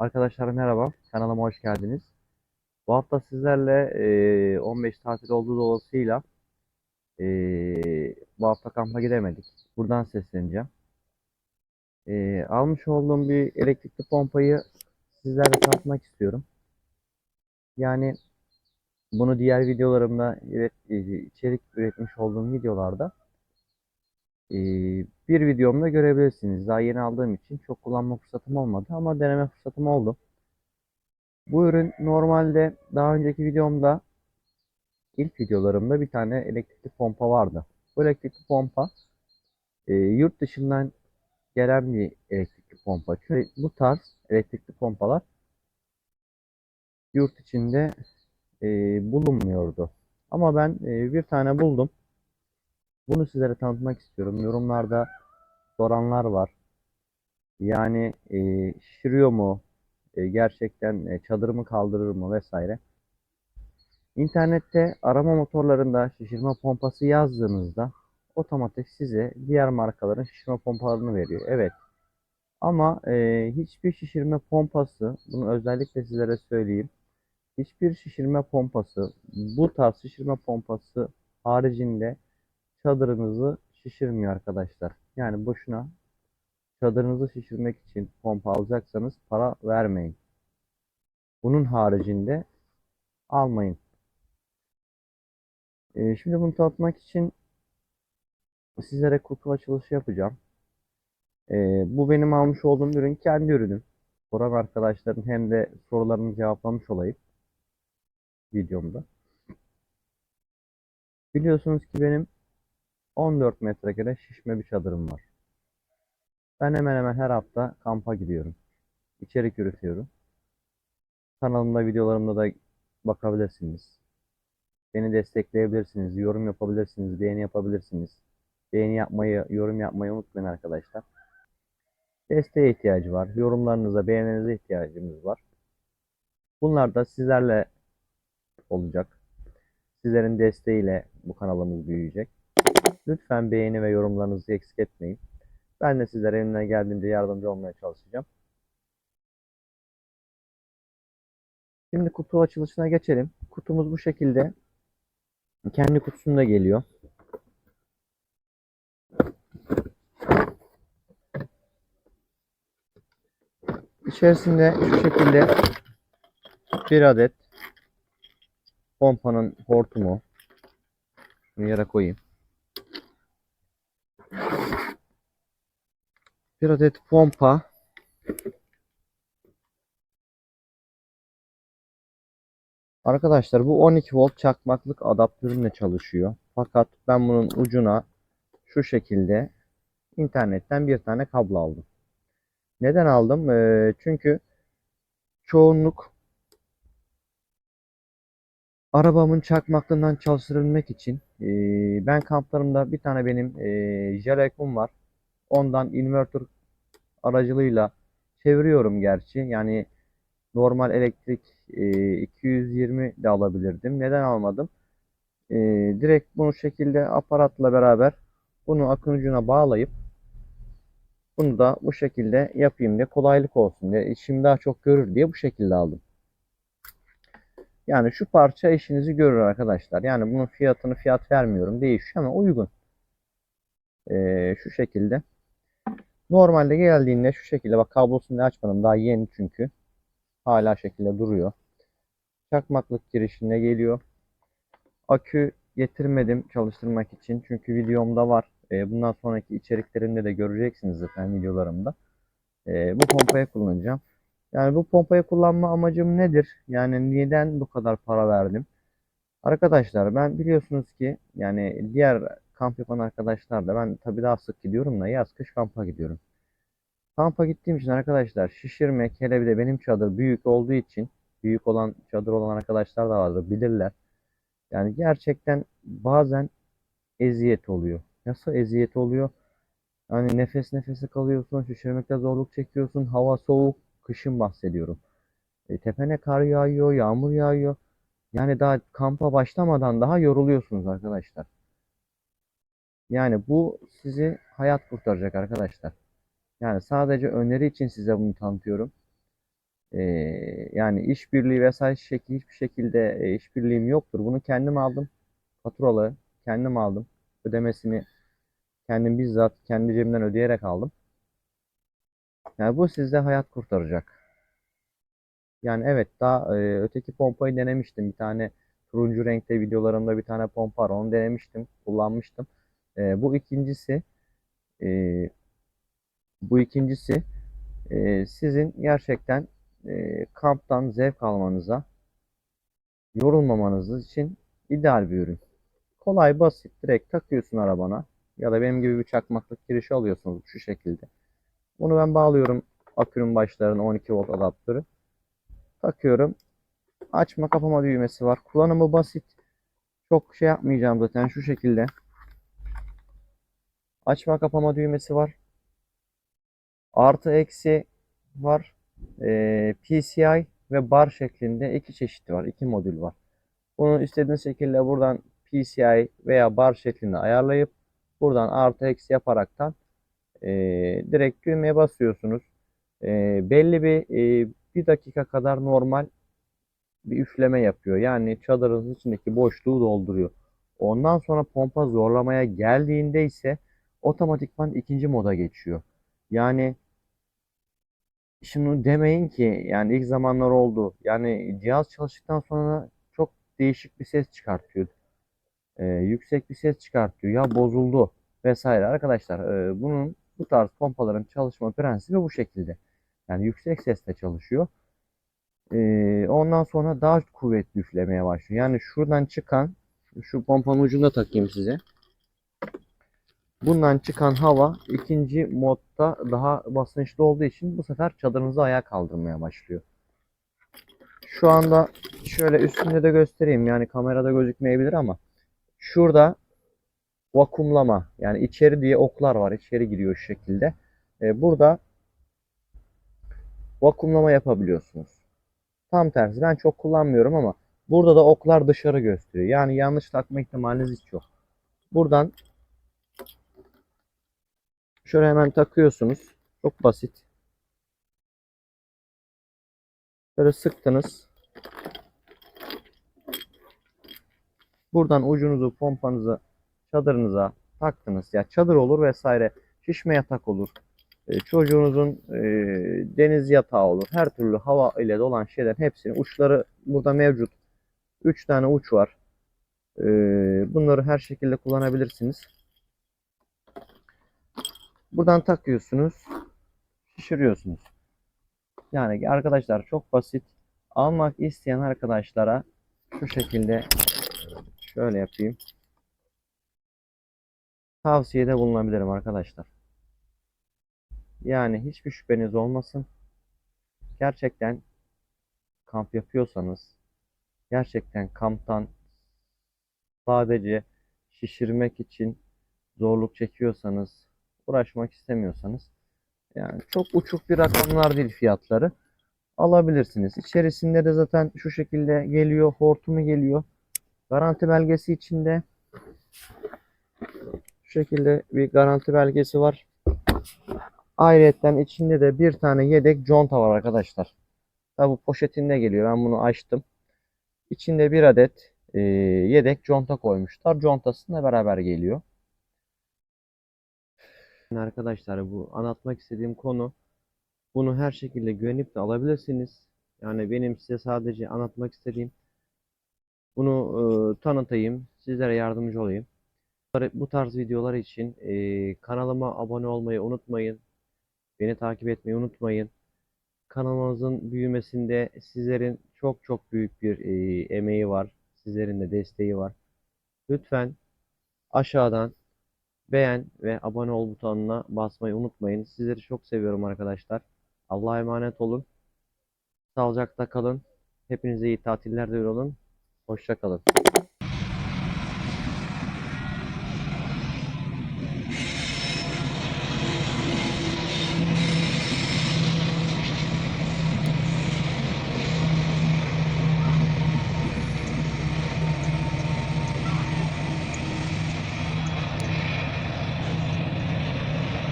Arkadaşlar merhaba, kanalıma hoş geldiniz. Bu hafta sizlerle eee, 15 tatil olduğu dolayısıyla eee, bu hafta kampa gidemedik. Buradan sesleneceğim. Eee, almış olduğum bir elektrikli pompayı sizlerle tanıtmak istiyorum. Yani bunu diğer videolarımda evet, içerik üretmiş olduğum videolarda eee, bir videomda görebilirsiniz. Daha yeni aldığım için çok kullanma fırsatım olmadı ama deneme fırsatım oldu. Bu ürün normalde daha önceki videomda ilk videolarımda bir tane elektrikli pompa vardı. Bu elektrikli pompa e, yurt dışından gelen bir elektrikli pompa. Çünkü bu tarz elektrikli pompalar yurt içinde e, bulunmuyordu. Ama ben e, bir tane buldum. Bunu sizlere tanıtmak istiyorum. Yorumlarda soranlar var. Yani e, şişiriyor mu? E, gerçekten e, çadırımı kaldırır mı vesaire. İnternette arama motorlarında şişirme pompası yazdığınızda otomatik size diğer markaların şişirme pompalarını veriyor. Evet. Ama e, hiçbir şişirme pompası, bunu özellikle sizlere söyleyeyim. Hiçbir şişirme pompası, bu tarz şişirme pompası haricinde çadırınızı şişirmiyor arkadaşlar. Yani boşuna çadırınızı şişirmek için pompa alacaksanız para vermeyin. Bunun haricinde almayın. Ee, şimdi bunu tanıtmak için sizlere kutu açılışı yapacağım. Ee, bu benim almış olduğum ürün kendi ürünüm. Soran arkadaşların hem de sorularını cevaplamış olayım videomda. Biliyorsunuz ki benim 14 metrekare şişme bir çadırım var. Ben hemen hemen her hafta kampa gidiyorum. İçerik üretiyorum. Kanalımda videolarımda da bakabilirsiniz. Beni destekleyebilirsiniz, yorum yapabilirsiniz, beğeni yapabilirsiniz. Beğeni yapmayı, yorum yapmayı unutmayın arkadaşlar. Desteğe ihtiyacı var. Yorumlarınıza, beğeninize ihtiyacımız var. Bunlar da sizlerle olacak. Sizlerin desteğiyle bu kanalımız büyüyecek. Lütfen beğeni ve yorumlarınızı eksik etmeyin. Ben de sizlere elimden geldiğince yardımcı olmaya çalışacağım. Şimdi kutu açılışına geçelim. Kutumuz bu şekilde. Kendi kutusunda geliyor. İçerisinde şu şekilde bir adet pompanın hortumu. Bunu yere koyayım. Bir adet pompa. Arkadaşlar bu 12 volt çakmaklık adaptörünle çalışıyor. Fakat ben bunun ucuna şu şekilde internetten bir tane kablo aldım. Neden aldım? Ee, çünkü çoğunluk arabamın çakmaklığından çalıştırabilmek için ee, ben kamplarımda bir tane benim ee, Jelekum var. Ondan inverter aracılığıyla çeviriyorum gerçi. Yani normal elektrik e, 220 de alabilirdim. Neden almadım? E, direkt bunu şekilde aparatla beraber bunu akın ucuna bağlayıp bunu da bu şekilde yapayım diye kolaylık olsun diye işim daha çok görür diye bu şekilde aldım. Yani şu parça işinizi görür arkadaşlar. Yani bunun fiyatını fiyat vermiyorum. Değişiyor ama uygun. E, şu şekilde. Normalde geldiğinde şu şekilde bak kablosunu açmadım. Daha yeni çünkü. Hala şekilde duruyor. Çakmaklık girişine geliyor. Akü getirmedim çalıştırmak için. Çünkü videomda var. E, bundan sonraki içeriklerimde de göreceksiniz zaten videolarımda. E, bu pompayı kullanacağım. Yani bu pompayı kullanma amacım nedir? Yani neden bu kadar para verdim? Arkadaşlar ben biliyorsunuz ki yani diğer kamp yapan arkadaşlar da ben tabii daha sık gidiyorum da yaz kış kampa gidiyorum. Kampa gittiğim için arkadaşlar şişirmek hele bir de benim çadır büyük olduğu için büyük olan çadır olan arkadaşlar da vardır bilirler. Yani gerçekten bazen eziyet oluyor. Nasıl eziyet oluyor? Yani nefes nefese kalıyorsun, şişirmekte zorluk çekiyorsun, hava soğuk, kışın bahsediyorum. E, tepene kar yağıyor, yağmur yağıyor. Yani daha kampa başlamadan daha yoruluyorsunuz arkadaşlar. Yani bu sizi hayat kurtaracak arkadaşlar. Yani sadece öneri için size bunu tanıtıyorum. Ee, yani işbirliği vesaire şekil hiçbir şekilde e, işbirliğim yoktur. Bunu kendim aldım. Faturalı kendim aldım. Ödemesini kendim bizzat kendi cebimden ödeyerek aldım. Yani bu sizde hayat kurtaracak. Yani evet daha e, öteki pompayı denemiştim. Bir tane turuncu renkte videolarımda bir tane pompa var. Onu denemiştim. Kullanmıştım. E, bu ikincisi e, bu ikincisi e, sizin gerçekten e, kamptan zevk almanıza yorulmamanız için ideal bir ürün. Kolay basit direkt takıyorsun arabana ya da benim gibi bir çakmaklık girişi alıyorsunuz şu şekilde. Bunu ben bağlıyorum akünün başlarına 12 volt adaptörü. Takıyorum. Açma kapama düğmesi var. Kullanımı basit. Çok şey yapmayacağım zaten şu şekilde. Açma kapama düğmesi var. Artı eksi var. Ee, PCI ve bar şeklinde iki çeşit var. iki modül var. Bunu istediğiniz şekilde buradan PCI veya bar şeklinde ayarlayıp buradan artı eksi yaparaktan e, direkt düğmeye basıyorsunuz. E, belli bir e, bir dakika kadar normal bir üfleme yapıyor. Yani çadırınızın içindeki boşluğu dolduruyor. Ondan sonra pompa zorlamaya geldiğinde ise otomatikman ikinci moda geçiyor. Yani şunu demeyin ki yani ilk zamanlar oldu. Yani cihaz çalıştıktan sonra çok değişik bir ses çıkartıyor. Ee, yüksek bir ses çıkartıyor. Ya bozuldu vesaire. Arkadaşlar e, bunun bu tarz pompaların çalışma prensibi bu şekilde. Yani yüksek sesle çalışıyor. Ee, ondan sonra daha kuvvetli üflemeye başlıyor. Yani şuradan çıkan şu pompanın ucunda takayım size. Bundan çıkan hava ikinci modda daha basınçlı olduğu için bu sefer çadırınızı ayağa kaldırmaya başlıyor. Şu anda şöyle üstünde de göstereyim. Yani kamerada gözükmeyebilir ama şurada vakumlama yani içeri diye oklar var. İçeri giriyor şu şekilde. Ee, burada vakumlama yapabiliyorsunuz. Tam tersi ben çok kullanmıyorum ama burada da oklar dışarı gösteriyor. Yani yanlış takma ihtimaliniz hiç yok. Buradan şöyle hemen takıyorsunuz. Çok basit. Böyle sıktınız. Buradan ucunuzu pompanızı çadırınıza taktınız. Ya çadır olur vesaire. Şişme yatak olur. E, çocuğunuzun e, deniz yatağı olur. Her türlü hava ile dolan şeylerin hepsini uçları burada mevcut. 3 tane uç var. E, bunları her şekilde kullanabilirsiniz. Buradan takıyorsunuz. Şişiriyorsunuz. Yani arkadaşlar çok basit. Almak isteyen arkadaşlara şu şekilde şöyle yapayım. Tavsiyede bulunabilirim arkadaşlar. Yani hiçbir şüpheniz olmasın. Gerçekten kamp yapıyorsanız, gerçekten kamptan sadece şişirmek için zorluk çekiyorsanız, uğraşmak istemiyorsanız, yani çok uçuk bir rakamlar değil fiyatları alabilirsiniz. İçerisinde de zaten şu şekilde geliyor, hortumu geliyor. Garanti belgesi içinde şu şekilde bir garanti belgesi var. Ayrıyeten içinde de bir tane yedek conta var arkadaşlar. Tabi poşetinde geliyor. Ben bunu açtım. İçinde bir adet e, yedek conta koymuşlar. Contasıyla beraber geliyor. Arkadaşlar bu anlatmak istediğim konu bunu her şekilde güvenip de alabilirsiniz. Yani benim size sadece anlatmak istediğim bunu e, tanıtayım, sizlere yardımcı olayım. Bu tarz videolar için e, kanalıma abone olmayı unutmayın. Beni takip etmeyi unutmayın. Kanalımızın büyümesinde sizlerin çok çok büyük bir e, emeği var. Sizlerin de desteği var. Lütfen aşağıdan beğen ve abone ol butonuna basmayı unutmayın. Sizleri çok seviyorum arkadaşlar. Allah'a emanet olun. Sağlıcakla kalın. Hepinize iyi tatiller diliyorum. Hoşça kalın.